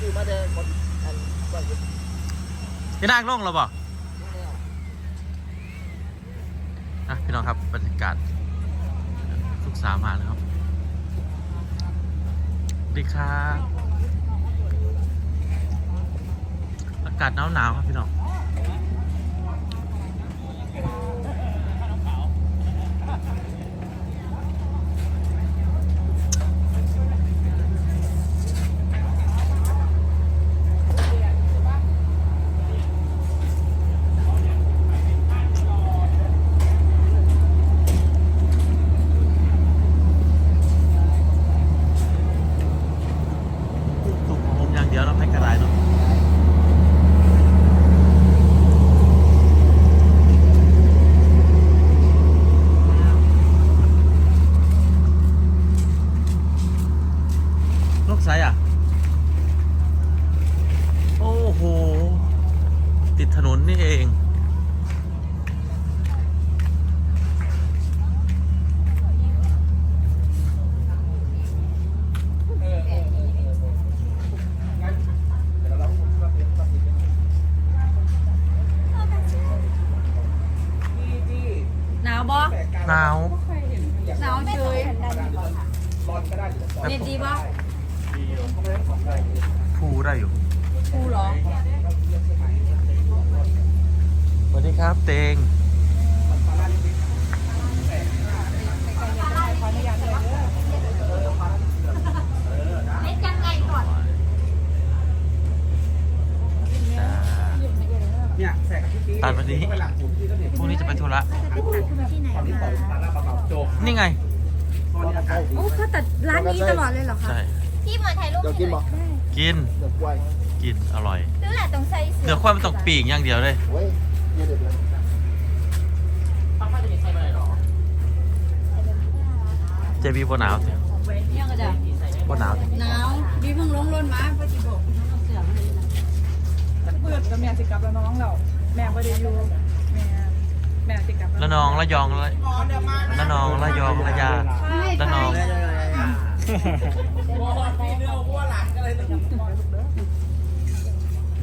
ซื้อมาแต่คนอันก่อนจะพี่นางลงแล้วบ่อะพี่น้องครับบรรยากาศทุกสาวมาแล้วครับสวัสดีครับอากาศหนาวหนาวๆครับพี่น้องตุ่มของผมอย่างเดียวแล้วไม่กระไรเนาะลูกไซอะ โอ้โห ติดถนนนี่เองหนาวบ่หนาวหนาวเฉยเย็นดีบ่ฟูได้อยู่ กูเหรอ สวัสดี ครับเตงเล็กยังไงก่อนจ้าเนี่ยแสกที่ตีตัดวันนี้ไปหลังผมที่ก็เด็กพรุ่งนี้จะไปธุระตอนที่ต่อยตาหน้าเบาๆโจกนี่ไงตอนนี้อากาศดีโอ้เขาตัดร้านนี้ตลอดเลยเหรอคะใช่พี่มาถ่ายรูปเดี๋ยวกินบ่กินเดี๋ยวกล้วยกินอร่อยซื้อแหละตรงไซส์เดี๋ยวความนต้องปีกอย่างเดียวเลย เว้ยเดี๋ยวเดี๋ยวเดี๋ยวเจบีบนหนาวสิยังก็จะบหนาวหนาวบีเพิ่งลงรถมาปฏิบอกเสือมาเลยนะเปิดกับแม่สิกลับแล้วน้องเราแม่ไม่ได้อยู่แม่แม่สิกลับละน้องละยองละละน้องละยองละยาละน้อง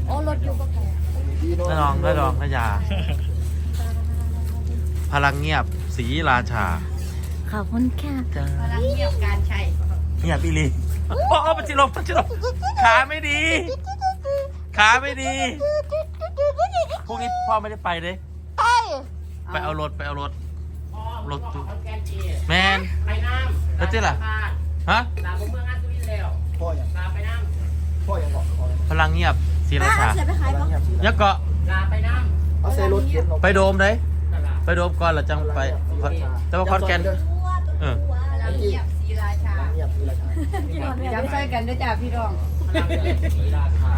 โอ้รถอยู่ก็ไกลดีโน่ละนองละยองละยา พลังเงียบสีราชาขอบคุณค่ะจ้าพลังเงียบการใช้เงียบอีหลีโอ้โอ้ปัจจิลมปัจจิลมขาไม่ดี ขาไม่ดีพรุ่งนี้พ่อไม่ได้ไปเลยไปเอารถไปเอารถรถตู้แมนไปน้ำแล้วเจ๊ล่ะฮะตามเมืองงานสุรินทร์แล้วพ่อยังลาไปน้พ่อยังบอกพ่อยังพลังเงียบ ศรีราชา เสือไปขายปะเงียบสิยักษ์เกาะำลาไปน้เอาใส่รถเข็นออกไปโดมเลยำนั่นล่ะไปโดมก่อนแล้วจังไป แต่ว่าคอนแกน เออพลังเงียบศรีราชาเงียบนี่แหละครับย้ำใจกันด้วยจ้าพี่รองพลังเมืองศรีราชา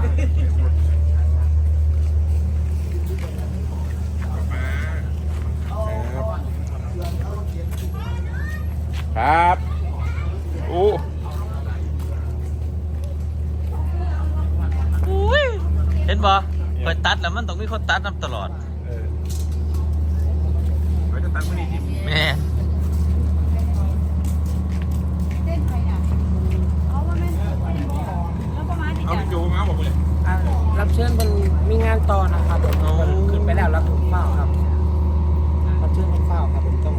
ครับอู้อุ้ยเห็นบ่คอยตัดแล้วมันต้องมีคนตัดนํตลอด เออไว้จะตั้งไม่ดีแม่เต้นไปอะเอาว่าแม่แล้วประมาณนี้ เอา จ้ะ พี่โจมาบอกเลย อ่ารับเชิญมันมีงานต่อนะครับผมขึ้นไปแล้วรับเฝ้าครับรับเชิญมันเฝ้าครับผมต้อง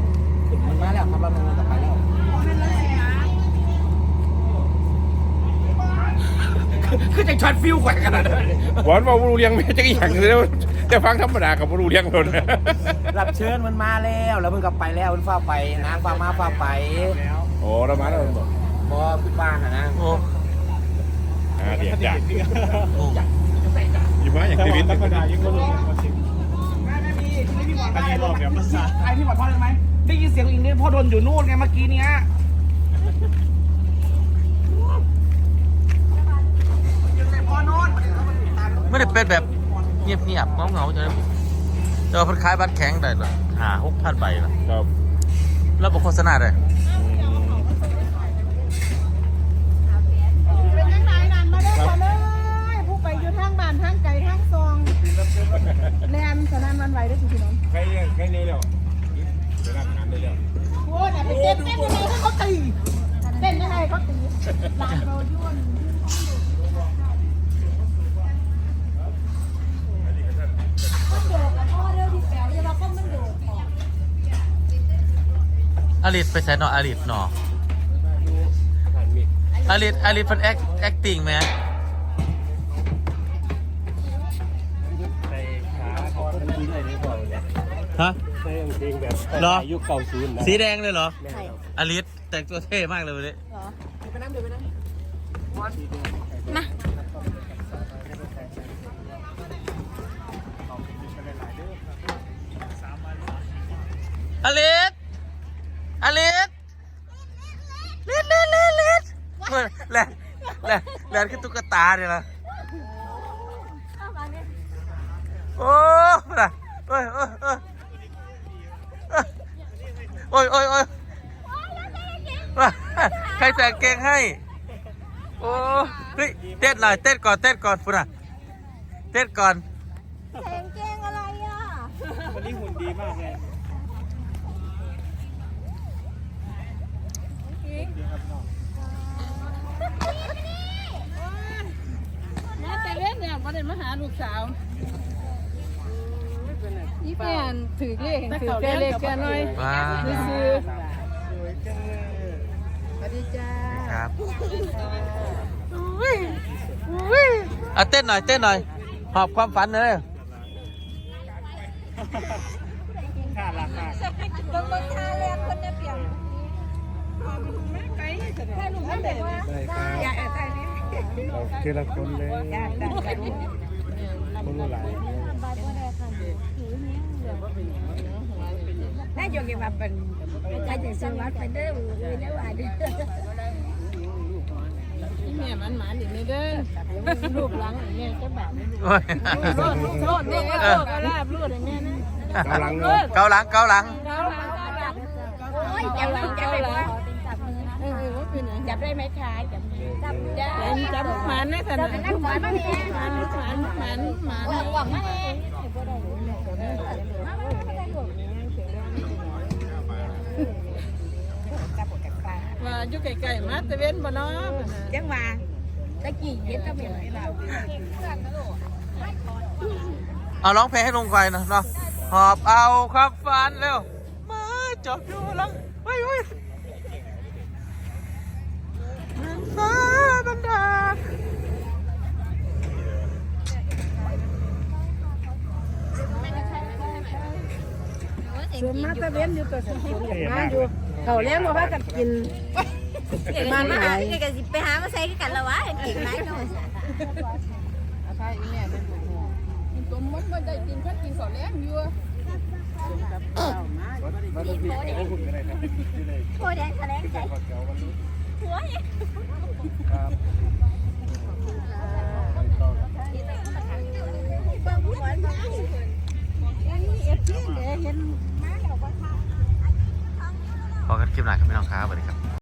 ขึ้นมันมาแล้วครับเราลงต่อไปแล้ว คือจะช็อตฟิวกว่ากันนะหวานว่าบรูเลียงไม่จะกี่อย่างเลยแต่ฟังธรรมดากับบรูเลียงคนรับเชิญมันมาแล้ว แล้วมันก็ไปแล้วมันเฝ้าไปนางฟ้ามาเฝ้าไปโอ้เรามาแล้วบอกบอขึ้นบ้านนะนะโอ้อ่าเดี๋ยวจัดโอ้ยิ้มมาอย่างชีวิตธรรมดายิ่งก็รู้แม่ไม่มีที่ไม่มีบอลได้รอบแบบภาษาไอ้ที่บอลพ่อได้ไหมได้ยินเสียงอิงเนี่ยพ่อโดนอยู่นู่นไงเมื่อกี้เนี้ย ไม่ได้เป็นแบบเงียบเงียบๆเงาเงาๆจะเจอพันคล้ายบัตรแข็งได้เหรอหาหกพันใบเหรอครับ แล้วบอกโฆษณาเลย เป็นยังไงนั่นมาได้ก่อนเลยผู้ไปอยู่ทางบ้านทางไก่ทางซองแลนสนานวันไหวได้สิพี่น้อง ใครใครเนี่ยเร็วจะรับงานได้เร็ว โอ้ยไปเต้นเต้นยังไงเขาตีเต้นยังไงเขาตีหลานเรายุ่น อลิสไปใส่หนออลิสหนออลิสอลิสเป็นแอคแอคติ้งไหมในขาเขาเป็นที่เลยนี่บอกเลยฮะใช่จริงแบบเหรอ ยุคเก่าศูนย์นะสีแดงเลยเหรอแม่ครับอลิสแต่งตัวเท่มากเลยวันนี้ไปนั่งเดี๋ยวไปนั่งอลิสอลิสลิสลิสลิสลิสเฮ้ยแลนแล นแลนขึ้นตุ๊กตาเนี่ยนะโอ้นะโอ้ยโอ้ยโอ้ยโอ้ยโอ้ยโอ้ยใครแต่งเกงให้ โอ้เฮ้ยเต้นหน่อยเต้นก่อนเต้นก่อนพุ่นอะเต้นก่อนแข่งเกงอะไรอะวันนี้หุ่นดีมากเลยมาแต่ เล่นเนี่ยมาเด่นมาหาลูกสาวนี่แฟนถือเลขถือแค่เลขแค่น้อยว้าซื้อสวัสดีจ้าครับอะเต้นหน่อยเต้นหน่อย หอบความฝันเลยค่าราคาบางคนทาแรงคนเนี่ยเปลี่ยนแค่ลุงท่านเด็กว่าอยากแอบใส่นี่ เราเจอละคนเลยอยากดังกันคนรู้หลายน่าจะเก็บมาเป็นการจะสวัสดิ์เป็นเด้อเลยนะว่าเด้อแม่มันหมาดิเด้อรูปหลังแม่ก็แบบโอ้ยรูดรูดนี่ก็รูดก็ลาบรูดแม่นะกำลังเนาะเกาหลังเกาหลังโอ้ยจับจับจับเลยเออว่าเป็น จับได้ไหมคะจับจับได้จับหมันนะท่านจับหมันมาเนี่ยหมันหมันหมันหมันหวังมาว่าอยู่ไกลๆมาตะเวนบ่เนาะจังว่าตะกี้เฮ็ดตะเวนให้เราเอาร้องเพลงให้ลงไกวนะเนาะหอบเอาความฝันเร็วมาจบอยู่หลังไว้ไว้เมืองฟ้าบังดาส่วนมาตะเวนอยู่ตัวสุดๆมาอยู่เขาเลี้ยงมาว่ากันกินมันหายก็สิไปหามาใส่กันล้วะเก่งไหมเนาะตัวมันบ่ได้กินคันกินข้าวแล้งอยู่มาดูพี่ให้หุ่นกันเลยครับที่เลยโคแดงแถลงใจ กอดเก่าวันนี้หัวครับไปต่อครับเบิ่งหัวมาพอกันคลิปหน้าครับพี่น้องครับสวัสดีครับ